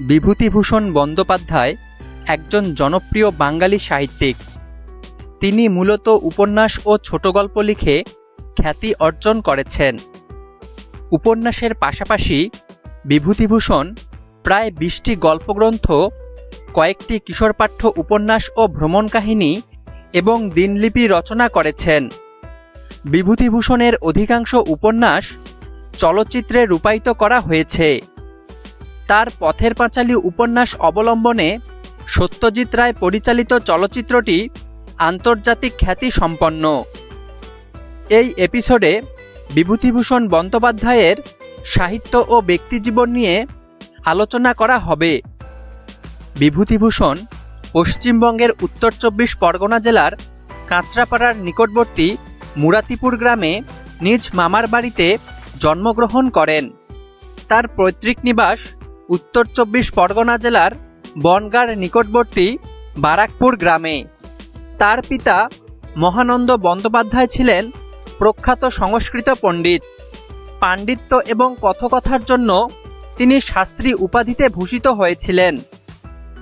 বিভূতিভূষণ বন্দ্যোপাধ্যায় একজন জনপ্রিয় বাঙালি সাহিত্যিক। তিনি মূলত উপন্যাস ও ছোট গল্প লিখে খ্যাতি অর্জন করেছেন। উপন্যাসের পাশাপাশি বিভূতিভূষণ প্রায় বিশটি গল্পগ্রন্থ, কয়েকটি কিশোর পাঠ্য উপন্যাস ও ভ্রমণ কাহিনী এবং দিনলিপি রচনা করেছেন। বিভূতিভূষণের অধিকাংশ উপন্যাস চলচ্চিত্রে রূপায়িত করা হয়েছে। তার পথের পাঁচালী উপন্যাস অবলম্বনে সত্যজিৎ রায় পরিচালিত চলচ্চিত্রটি আন্তর্জাতিক খ্যাতি সম্পন্ন এই এপিসোডে বিভূতিভূষণ বন্দ্যোপাধ্যায়ের সাহিত্য ও ব্যক্তিজীবন নিয়ে আলোচনা করা হবে। বিভূতিভূষণ পশ্চিমবঙ্গের উত্তর চব্বিশ পরগনা জেলার কাঁচরাপাড়ার নিকটবর্তী মুরাতিপুর গ্রামে নিজ মামার বাড়িতে জন্মগ্রহণ করেন। তার পৈতৃক নিবাস উত্তর চব্বিশ পরগনা জেলার বনগাঁর নিকটবর্তী বারাকপুর গ্রামে। তার পিতা মহানন্দ বন্দ্যোপাধ্যায় ছিলেন প্রখ্যাত সংস্কৃত পণ্ডিত। পাণ্ডিত্য এবং কথকথার জন্য তিনি শাস্ত্রী উপাধিতে ভূষিত হয়েছিলেন।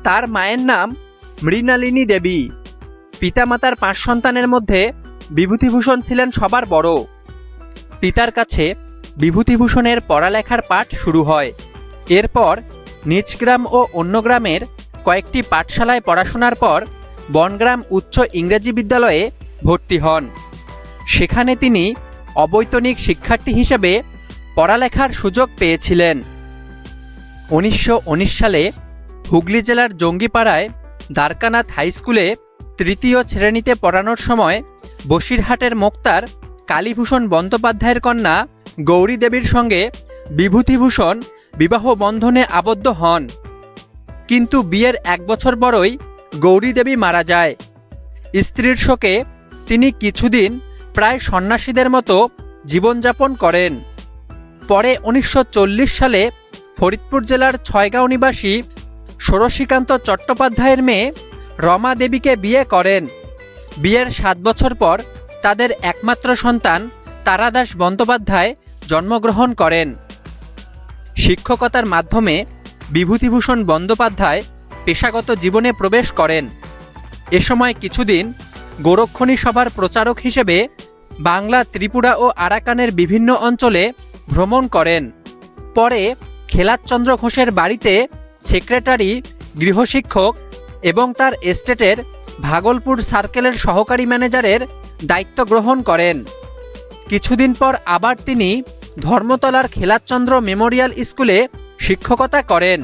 তার মায়ের নাম মৃণালিনী দেবী। পিতামাতার পাঁচ সন্তানের মধ্যে বিভূতিভূষণ ছিলেন সবার বড়। পিতার কাছে বিভূতিভূষণের পড়ালেখার পাঠ শুরু হয়। এরপর নিজ গ্রাম ও অন্য গ্রামের কয়েকটি পাঠশালায় পড়াশোনার পর বনগ্রাম উচ্চ ইংরেজি বিদ্যালয়ে ভর্তি হন। সেখানে তিনি অবৈতনিক শিক্ষার্থী হিসেবে পড়ালেখার সুযোগ পেয়েছিলেন। উনিশশো উনিশ সালে হুগলি জেলার জঙ্গিপাড়ায় দ্বারকানাথ হাই স্কুলে তৃতীয় শ্রেণীতে পড়ানোর সময় বসিরহাটের মোক্তার কালীভূষণ বন্দ্যোপাধ্যায়ের কন্যা গৌরী দেবীর সঙ্গে বিভূতিভূষণ বিবাহ বন্ধনে আবদ্ধ হন। কিন্তু বিয়ের এক বছর পরই গৌরী দেবী মারা যায়। স্ত্রীর শোকে তিনি কিছুদিন প্রায় সন্ন্যাসীদের মতো জীবনযাপন করেন। পরে উনিশশো চল্লিশ সালে ফরিদপুর জেলার ছয়গাঁও নিবাসী ষোড়শীকান্ত চট্টোপাধ্যায়ের মেয়ে রমা দেবীকে বিয়ে করেন। বিয়ের সাত বছর পর তাদের একমাত্র সন্তান তারাদাস বন্দ্যোপাধ্যায় জন্মগ্রহণ করেন। শিক্ষকতার মাধ্যমে বিভূতিভূষণ বন্দ্যোপাধ্যায় পেশাগত জীবনে প্রবেশ করেন। এ সময় কিছুদিন গোরক্ষণী সভার প্রচারক হিসেবে বাংলা, ত্রিপুরা ও আরাকানের বিভিন্ন অঞ্চলে ভ্রমণ করেন। পরে খেলাচন্দ্র ঘোষের বাড়িতে সেক্রেটারি, গৃহশিক্ষক এবং তার এস্টেটের ভাগলপুর সার্কেলের সহকারী ম্যানেজারের দায়িত্ব গ্রহণ করেন। কিছুদিন পর আবার তিনি ধর্মতলার খেলাচন্দ্র মেমোরিয়াল স্কুলে শিক্ষকতা করেন।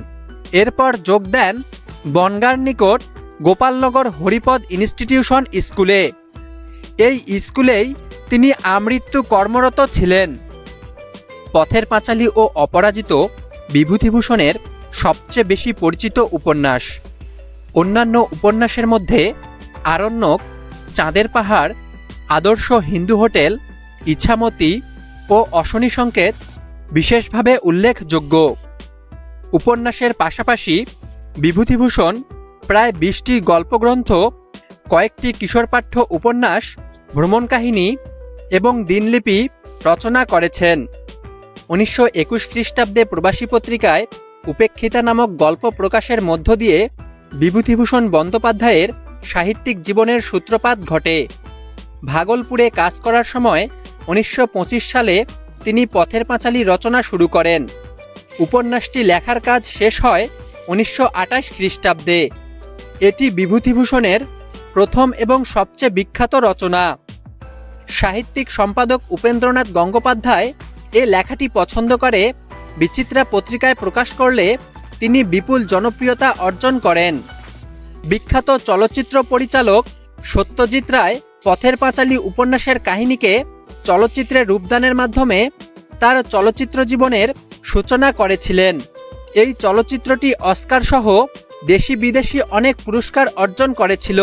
এরপর যোগ দেন বনগার নিকট গোপালনগর হরিপদ ইনস্টিটিউশন স্কুলে। এই স্কুলেই তিনি আমৃত্যু কর্মরত ছিলেন। পথের পাঁচালী ও অপরাজিত বিভূতিভূষণের সবচেয়ে বেশি পরিচিত উপন্যাস। অন্যান্য উপন্যাসের মধ্যে আরণ্যক চাঁদের পাহাড়, আদর্শ হিন্দু হোটেল ইছামতি ও অশনি সংকেত বিশেষভাবে উল্লেখযোগ্য। উপন্যাসের পাশাপাশি বিভূতিভূষণ প্রায় বিশটি গল্পগ্রন্থ, কয়েকটি কিশোর পাঠ্য উপন্যাস, ভ্রমণ কাহিনী এবং দিনলিপি রচনা করেছেন। উনিশশো একুশ খ্রিস্টাব্দে প্রবাসী পত্রিকায় উপেক্ষিতা নামক গল্প প্রকাশের মধ্য দিয়ে বিভূতিভূষণ বন্দ্যোপাধ্যায়ের সাহিত্যিক জীবনের সূত্রপাত ঘটে। ভাগলপুরে কাজ করার সময় উনিশশো পঁচিশ সালে তিনি পথের পাঁচালী রচনা শুরু করেন। উপন্যাসটি লেখার কাজ শেষ হয় উনিশশো আঠাশ খ্রিস্টাব্দে। এটি বিভূতিভূষণের প্রথম এবং সবচেয়ে বিখ্যাত রচনা। সাহিত্যিক সম্পাদক উপেন্দ্রনাথ গঙ্গোপাধ্যায় এ লেখাটি পছন্দ করে, বিচিত্রা পত্রিকায় প্রকাশ করলে তিনি বিপুল জনপ্রিয়তা অর্জন করেন। বিখ্যাত চলচ্চিত্র পরিচালক সত্যজিৎ রায় পথের পাঁচালী উপন্যাসের কাহিনীকে চলচ্চিত্রে রূপদানের মাধ্যমে তার চলচ্চিত্র জীবনের সূচনা করেছিলেন। এই চলচ্চিত্রটি অস্কার সহ দেশি বিদেশি অনেক পুরস্কার অর্জন করেছিল।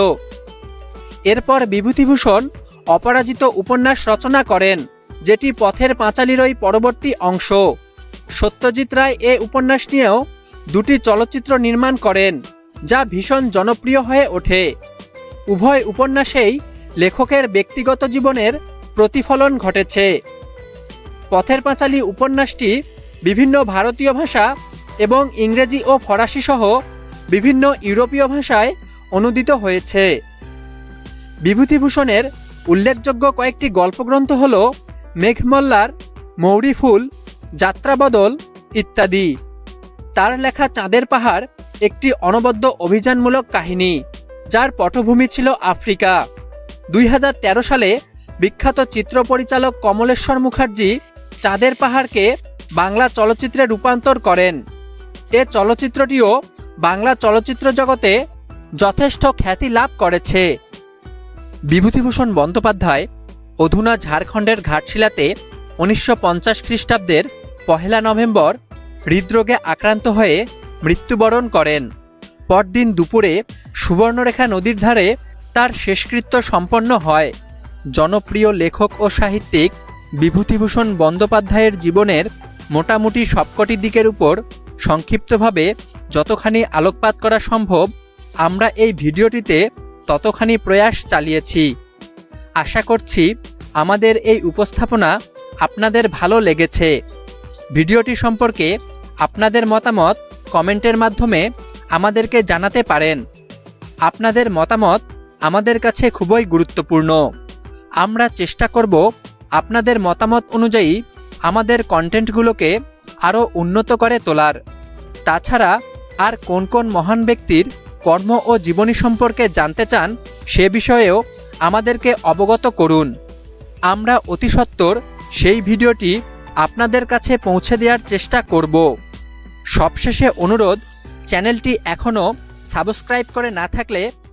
এরপর বিভূতিভূষণ অপরাজিত উপন্যাস রচনা করেন, যেটি পথের পাঁচালীরই পরবর্তী অংশ। সত্যজিৎ রায় এ উপন্যাস নিয়েও দুটি চলচ্চিত্র নির্মাণ করেন, যা ভীষণ জনপ্রিয় হয়ে ওঠে। উভয় উপন্যাসেই লেখকের ব্যক্তিগত জীবনের প্রতিফলন ঘটেছে। পথের পাঁচালী উপন্যাসটি বিভিন্ন ভারতীয় ভাষা এবং ইংরেজি ও ফরাসি সহ বিভিন্ন ইউরোপীয় ভাষায় অনুদিত হয়েছে। বিভূতিভূষণের উল্লেখযোগ্য কয়েকটি গল্পগ্রন্থ হল মেঘমল্লার মৌরিফুল যাত্রাবদল ইত্যাদি। তার লেখা চাঁদের পাহাড় একটি অনবদ্য অভিযানমূলক কাহিনী, যার পটভূমি ছিল আফ্রিকা। দুই হাজার তেরো সালে বিখ্যাত চিত্র পরিচালক কমলেশ্বর মুখার্জি চাঁদের পাহাড়কে বাংলা চলচ্চিত্রে রূপান্তর করেন। এ চলচ্চিত্রটিও বাংলা চলচ্চিত্র জগতে যথেষ্ট খ্যাতি লাভ করেছে। বিভূতিভূষণ বন্দ্যোপাধ্যায় অধুনা ঝাড়খণ্ডের ঘাটশিলাতে উনিশশো পঞ্চাশ খ্রিস্টাব্দের পহেলা নভেম্বর হৃদরোগে আক্রান্ত হয়ে মৃত্যুবরণ করেন। পরদিন দুপুরে সুবর্ণরেখা নদীর ধারে তার শেষকৃত্য সম্পন্ন হয়। জনপ্রিয় লেখক ও সাহিত্যিক বিভূতিভূষণ বন্দ্যোপাধ্যায়ের জীবনের মোটামুটি সবকটি দিকের উপর সংক্ষিপ্তভাবে যতখানি আলোকপাত করা সম্ভব আমরা এই ভিডিওটিতে ততখানি প্রয়াস চালিয়েছি। আশা করছি আমাদের এই উপস্থাপনা আপনাদের ভালো লেগেছে। ভিডিওটি সম্পর্কে আপনাদের মতামত কমেন্টের মাধ্যমে আমাদেরকে জানাতে পারেন। আপনাদের মতামত আমাদের কাছে খুবই গুরুত্বপূর্ণ। আমরা চেষ্টা করব আপনাদের মতামত অনুযায়ী আমাদের কন্টেন্টগুলোকে আরও উন্নত করে তোলার। তাছাড়া আর কোন কোন মহান ব্যক্তির কর্ম ও জীবনী সম্পর্কে জানতে চান সে বিষয়েও আমাদেরকে অবগত করুন। আমরা অতি সত্বর সেই ভিডিওটি আপনাদের কাছে পৌঁছে দেওয়ার চেষ্টা করব। সবশেষে অনুরোধ, চ্যানেলটি এখনও সাবস্ক্রাইব করে না থাকলে